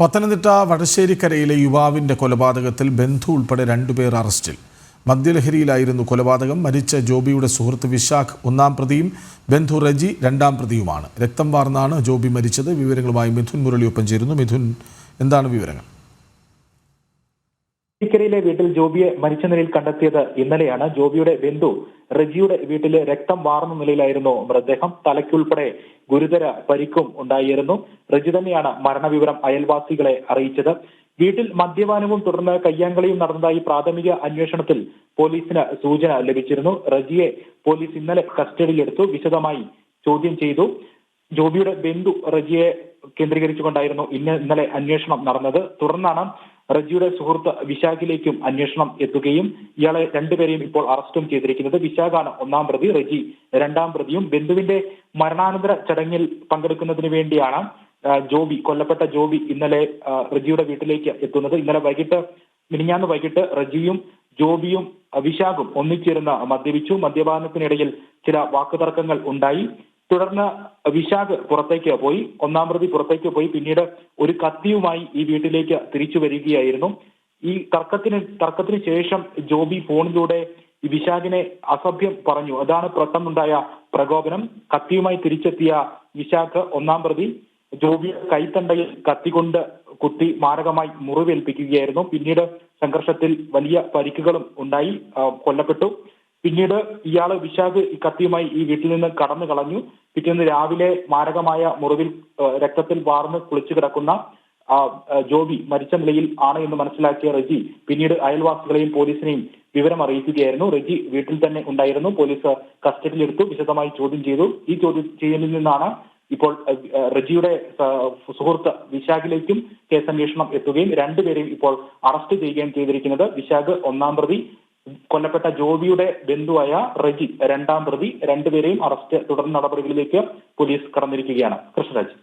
പത്തനംതിട്ട വടശ്ശേരിക്കരയിലെ യുവാവിന്റെ കൊലപാതകത്തിൽ ബന്ധു ഉൾപ്പെടെ രണ്ടുപേർ അറസ്റ്റിൽ. മദ്യലഹരിയിലായിരുന്നു കൊലപാതകം. മരിച്ച ജോബിയുടെ സുഹൃത്ത് വിശാഖ് ഒന്നാം പ്രതിയും ബന്ധു റജി രണ്ടാം പ്രതിയുമാണ്. രക്തം വാർന്നാണ് ജോബി മരിച്ചത്. വിവരങ്ങളുമായി മിഥുൻ മുരളിയൊപ്പം ചേരുന്നു. മിഥുൻ എന്താണ് വിവരങ്ങൾ? ഇക്കരയിലെ വീട്ടിൽ ജോബിയെ മരിച്ച നിലയിൽ കണ്ടെത്തിയത് ഇന്നലെയാണ്. ജോബിയുടെ ബന്ധു റജിയുടെ വീട്ടിൽ രക്തം വാർന്ന നിലയിലായിരുന്നു മൃതദേഹം. തലയ്ക്കുൾപ്പെടെ ഗുരുതര പരിക്കും ഉണ്ടായിരുന്നു. റജി തന്നെയാണ് മരണവിവരം അയൽവാസികളെ അറിയിച്ചത്. വീട്ടിൽ മദ്യപാനവും തുടർന്ന് കയ്യാങ്കളിയും നടന്നതായി പ്രാഥമിക അന്വേഷണത്തിൽ പോലീസിന് സൂചന ലഭിച്ചിരുന്നു. റജിയെ പോലീസ് ഇന്നലെ കസ്റ്റഡിയിലെടുത്തു. വിശദമായി ചോദ്യം ചെയ്തു. ജോബിയുടെ ബന്ധു റജിയെ കേന്ദ്രീകരിച്ചുകൊണ്ടായിരുന്നു ഇന്ന് ഇന്നലെ അന്വേഷണം നടന്നത്. തുടർന്നാണ് റജിയുടെ സുഹൃത്ത് വിശാഖിലേക്കും അന്വേഷണം എത്തുകയും ഇയാളെ രണ്ടുപേരെയും ഇപ്പോൾ അറസ്റ്റും ചെയ്തിരിക്കുന്നത് വിശാഖാണ്. ഒന്നാം പ്രതി റജി രണ്ടാം പ്രതിയും ബന്ധുവിന്റെ മരണാനന്തര ചടങ്ങിൽ പങ്കെടുക്കുന്നതിന് വേണ്ടിയാണ് ജോബി കൊല്ലപ്പെട്ട ജോബി ഇന്നലെ റജിയുടെ വീട്ടിലേക്ക് എത്തുന്നത്. ഇന്നലെ വൈകിട്ട് മിനിഞ്ഞാന്ന് വൈകിട്ട് റജിയും ജോബിയും വിശാഖും ഒന്നിച്ചിരുന്ന് മദ്യപിച്ചു. മദ്യപാനത്തിനിടയിൽ ചില വാക്കുതർക്കങ്ങൾ ഉണ്ടായി. തുടർന്ന് വിശാഖ് പുറത്തേക്ക് പോയി ഒന്നാം പ്രതി പുറത്തേക്ക് പോയി പിന്നീട് ഒരു കത്തിയുമായി ഈ വീട്ടിലേക്ക് തിരിച്ചു വരികയായിരുന്നു. ഈ തർക്കത്തിന് തർക്കത്തിന് ശേഷം ജോബി ഫോണിലൂടെ വിശാഖിനെ അസഭ്യം പറഞ്ഞു. അതാണ് പെട്ടെന്നുണ്ടായ പ്രകോപനം. കത്തിയുമായി തിരിച്ചെത്തിയ വിശാഖ് ഒന്നാം പ്രതി ജോബിയുടെ കൈത്തണ്ടയിൽ കത്തികൊണ്ട് കുത്തി മാരകമായി മുറിവേൽപ്പിക്കുകയായിരുന്നു. പിന്നീട് സംഘർഷത്തിൽ വലിയ പരിക്കുകളും ഉണ്ടായി കൊല്ലപ്പെട്ടു. പിന്നീട് ഇയാൾ വിശാഖ് കത്തിയുമായി ഈ വീട്ടിൽ നിന്ന് കടന്നു കളഞ്ഞു. പിറ്റേന്ന് രാവിലെ മാരകമായ മുറിവിൽ രക്തത്തിൽ വാർന്ന് കുളിച്ചു കിടക്കുന്ന ജോബി മരിച്ച നിലയിൽ ആണ് എന്ന് മനസ്സിലാക്കിയ റജി പിന്നീട് അയൽവാസികളെയും പോലീസിനെയും വിവരം അറിയിക്കുകയായിരുന്നു. റജി വീട്ടിൽ തന്നെ ഉണ്ടായിരുന്നു. പോലീസ് കസ്റ്റഡിയിലെടുത്തു. വിശദമായി ചോദ്യം ചെയ്തു. ഈ ചോദ്യം ചെയ്യലിൽ നിന്നാണ് ഇപ്പോൾ റജിയുടെ സുഹൃത്ത് വിശാഖിലേക്കും കേസന്വേഷണം എത്തുകയും രണ്ടുപേരെയും ഇപ്പോൾ അറസ്റ്റ് ചെയ്യുകയും ചെയ്തിരിക്കുന്നത് വിശാഖ് ഒന്നാം പ്രതി കൊല്ലപ്പെട്ട ജോബിയുടെ ബന്ധുവായ റെജി രണ്ടാം പ്രതി രണ്ടുപേരെയും അറസ്റ്റ് തുടർ നടപടികളിലേക്ക് പോലീസ് കടന്നിരിക്കുകയാണ്. കൃഷ്ണരാജ്.